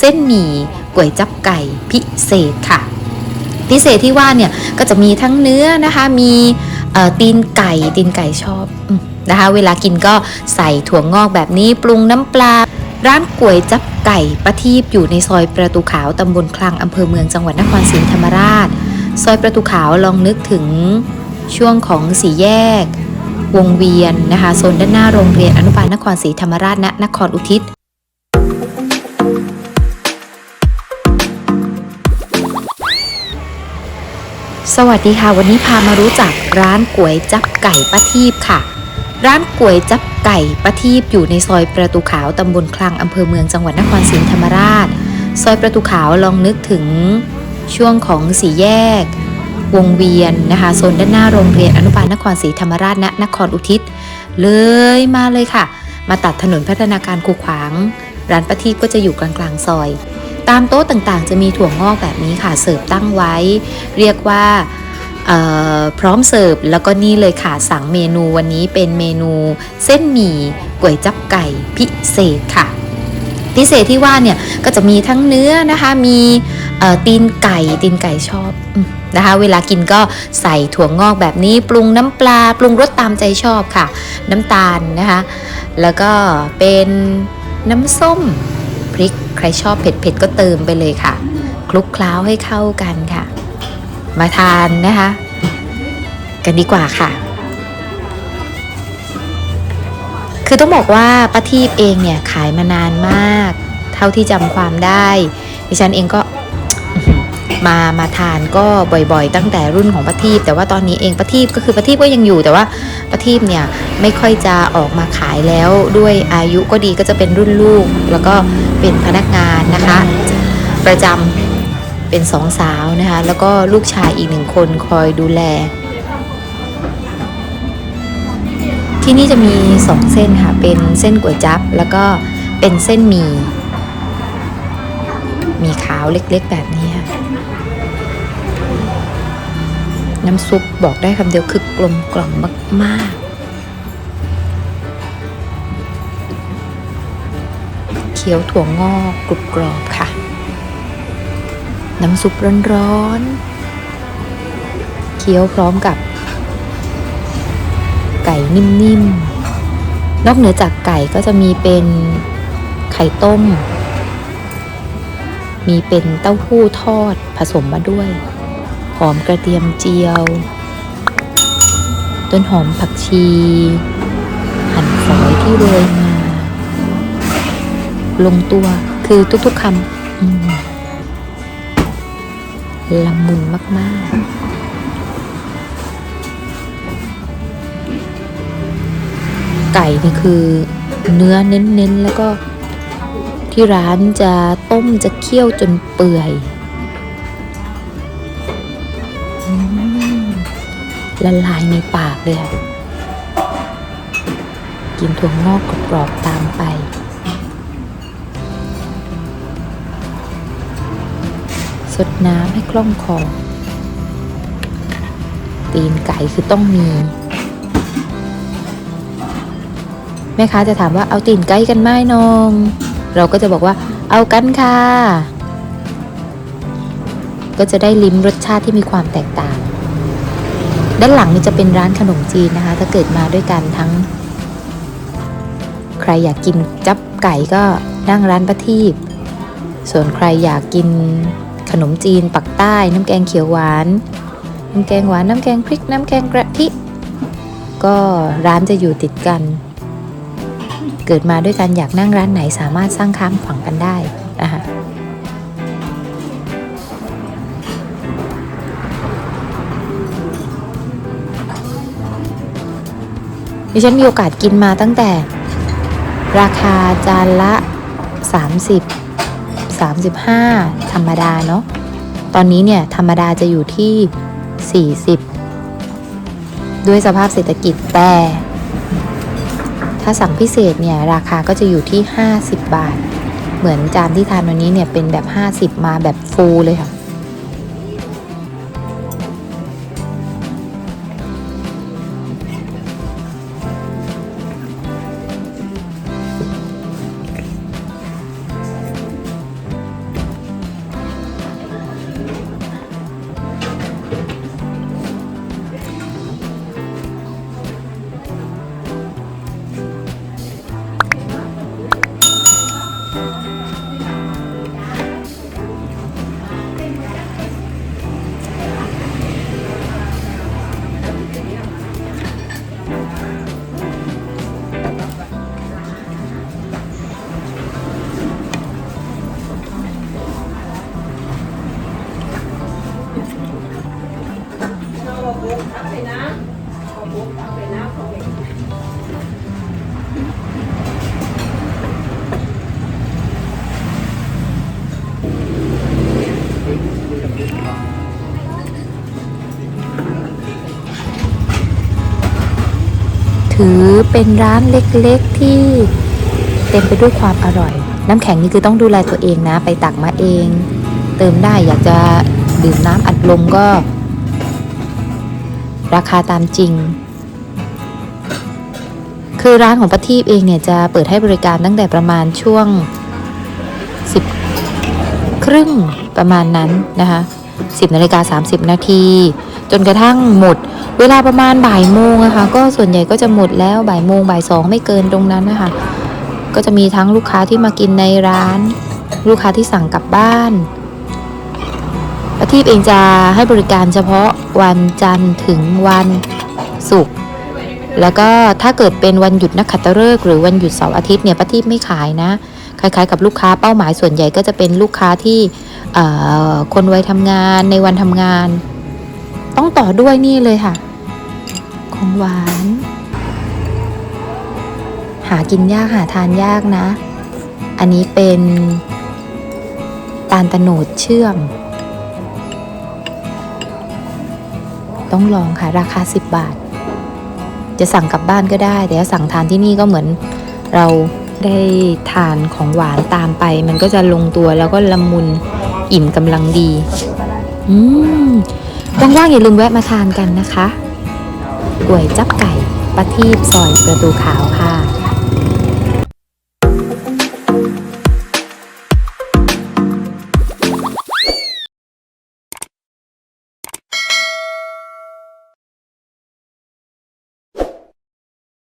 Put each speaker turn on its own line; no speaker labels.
เส้นหมี่ก๋วยจับไก่พิเศษค่ะ พิเศษที่ว่าเนี่ยก็จะมีทั้งเนื้อนะคะ มีตีนไก่ตีนไก่ชอบอนะคะ เวลากินก็ใส่ถั่วงอกแบบนี้ปรุงน้ำปลา ร้านก๋วยจับไก่ประทีปอยู่ในซอยประตูขาวตำบลคลังอำเภอเมืองจังหวัดนครศรีธรรมราช ซอยประตูขาวลองนึกถึงช่วงของสี่แยก วงเวียนนะคะโซนด้านหน้าโรงเรียนอนุบาลนครศรีธรรมราชณนครอุทิศ สวัสดีค่ะ วันนี้พามารู้จักร้านก๋วยจับไก่ป้าทีบค่ะ ร้านก๋วยจับไก่ป้าทีบอยู่ในซอยประตูขาวตำบลคลังอำเภอเมืองจังหวัดนครศรีธรรมราช ซอยประตูขาวลองนึกถึงช่วงของสี่แยก วงเวียนนะคะโซนด้านหน้าโรงเรียนอนุบาลนครศรีธรรมราชณนครอุทิศ เลยมาเลยค่ะ มาตัดถนนพัฒนาการคูขวาง ร้านป้าทีบก็จะอยู่กลางๆซอย ตามโต๊ะต่างๆ จะมีถั่วงอกแบบนี้ค่ะเสิร์ฟตั้งไว้ เรียกว่าพร้อมเสิร์ฟแล้วก็นี่เลยค่ะสั่งเมนูวันนี้เป็นเมนูเส้นหมี่ก๋วยจับไก่พิเศษค่ะ พิเศษที่ว่าเนี่ยก็จะมีทั้งเนื้อนะคะมีตีนไก่ตีนไก่ชอบนะคะเวลากินก็ใส่ถั่วงอกแบบนี้ปรุงน้ำปลาปรุงรสตามใจชอบค่ะ น้ำตาลนะคะแล้วก็เป็นน้ำส้ม พริก ใครชอบเผ็ดๆก็เติมไปเลยค่ะ คลุกเคล้าให้เข้ากันค่ะ มาทานนะคะ กันดีกว่าค่ะ คือต้องบอกว่าป้าทีพเองเนี่ยขายมานานมาก เท่าที่จำความได้ ดิฉันเองก็ มามาทานก็บ่อยๆ ตั้งแต่รุ่นของป้าทีบแต่ว่าตอนนี้เองป้าทีบก็คือป้าทีบก็ยังอยู่แต่ว่าป้าทีบเนี่ยไม่ค่อยจะออกมาขายแล้วด้วยอายุก็ดีก็จะเป็นรุ่นลูก แล้วก็เป็นพนักงานนะคะ ประจำเป็นสองสาวนะคะแล้วก็ลูกชายอีกหนึ่งคนคอยดูแลที่นี่จะมีสองเส้นค่ะ เป็นเส้นก๋วยจั๊บแล้วก็เป็นเส้นหมี่ มีขาวเล็กๆแบบนี้ค่ะ น้ำซุปบอกได้คำเดียวคือกลมกล่อมมาก ๆ เคี้ยวถั่วงอกกรุบกรอบค่ะ น้ำซุปร้อนๆ เคี้ยวพร้อมกับ ไก่นิ่ม ๆ นอกเหนือจากไก่ก็จะมีเป็นไข่ต้ม มีเป็นเต้าหู้ทอดผสมมาด้วย หอมกระเทียมเจียว ต้นหอมผักชี หั่นฝอยที่โรยมา ลงตัวคือทุกๆคำละมุนมาก ๆไก่นี่คือเนื้อเน้นๆ แล้วก็ที่ร้านจะต้มจะเคี่ยวจนเปื่อย ละลายในปากเลยค่ะกินถั่วงอกกรอบๆตามไป สดน้ำให้คล่องคอ ตีนไก่คือต้องมี แม่ค้าจะถามว่าเอาตีนไก่กันไหมน้อง เราก็จะบอกว่าเอากันค่ะ ก็จะได้ลิ้มรสชาติที่มีความแตกต่าง ด้านหลังนี่จะเป็นร้านขนมจีนนะคะ ถ้าเกิดมาด้วยกันทั้ง ใครอยากกินจับไก่ก็นั่งร้านประทีปส่วนใครอยากกินขนมจีนปักใต้ น้ำแกงเขียวหวาน น้ำแกงหวาน น้ำแกงพริก น้ำแกงกระทิ ก็ร้านจะอยู่ติดกัน เกิดมาด้วยกันอยากนั่งร้านไหนสามารถสร้างข้ามฝั่งกันได้นะคะ ดิฉันมีโอกาสกินมาตั้งแต่ราคาจานละ 30 35 ธรรมดาเนาะ ตอนนี้เนี่ยธรรมดาจะอยู่ที่ 40 ด้วยสภาพเศรษฐกิจแต่ ถ้าสั่งพิเศษเนี่ยราคาก็จะอยู่ที่ 50 บาท เหมือนจานที่ทานวันนี้เนี่ยเป็นแบบ 50 มาแบบฟูลเลยค่ะ เป็นร้านเล็กๆที่เต็มไปด้วยความอร่อย น้ำแข็งนี่คือต้องดูแลตัวเองนะ ไปตักมาเอง เติมได้อยากจะดื่มน้ำอัดลมก็ ราคาตามจริง คือร้านของประทีปเองเนี่ยจะเปิดให้บริการตั้งแต่ประมาณช่วง 10 ครึ่งประมาณนั้นนะคะ10นาฬิกา30 นาที จนกระทั่งหมด เวลาประมาณบ่ายโมงอะคะก็ส่วนใหญ่ก็จะหมดแล้วบ่ายโมงบ่ายสองไม่เกินตรงนั้นนะคะก็จะมีทั้งลูกค้าที่มากินในร้าน ลูกค้าที่สั่งกลับบ้านประทีปเองจะให้บริการเฉพาะวันจันทร์ถึงวันศุกร์แล้วก็ถ้าเกิดเป็นวันหยุดนักขัตฤกษ์หรือวันหยุดเสาร์อาทิตย์เนี่ยประทีปไม่ขายนะคล้ายๆกับลูกค้าเป้าหมายส่วนใหญ่ก็จะเป็นลูกค้าที่คนวัยทำงานในวันทำงาน ต้องต่อด้วยนี่เลยค่ะ ของหวาน หากินยากหาทานยากนะ อันนี้เป็นตาลตะโนดเชื่อม ต้องลองค่ะ ราคา 10 บาท จะสั่งกลับบ้านก็ได้ แต่ถ้าสั่งทานที่นี่ก็เหมือนเราได้ทานของหวานตามไป มันก็จะลงตัวแล้วก็ละมุนอิ่มกำลังดี อืม ว่างๆอย่าลืมแวะมาทานกันนะคะก๋วยจับไก่ประทีปซอยประตูขาวค่ะ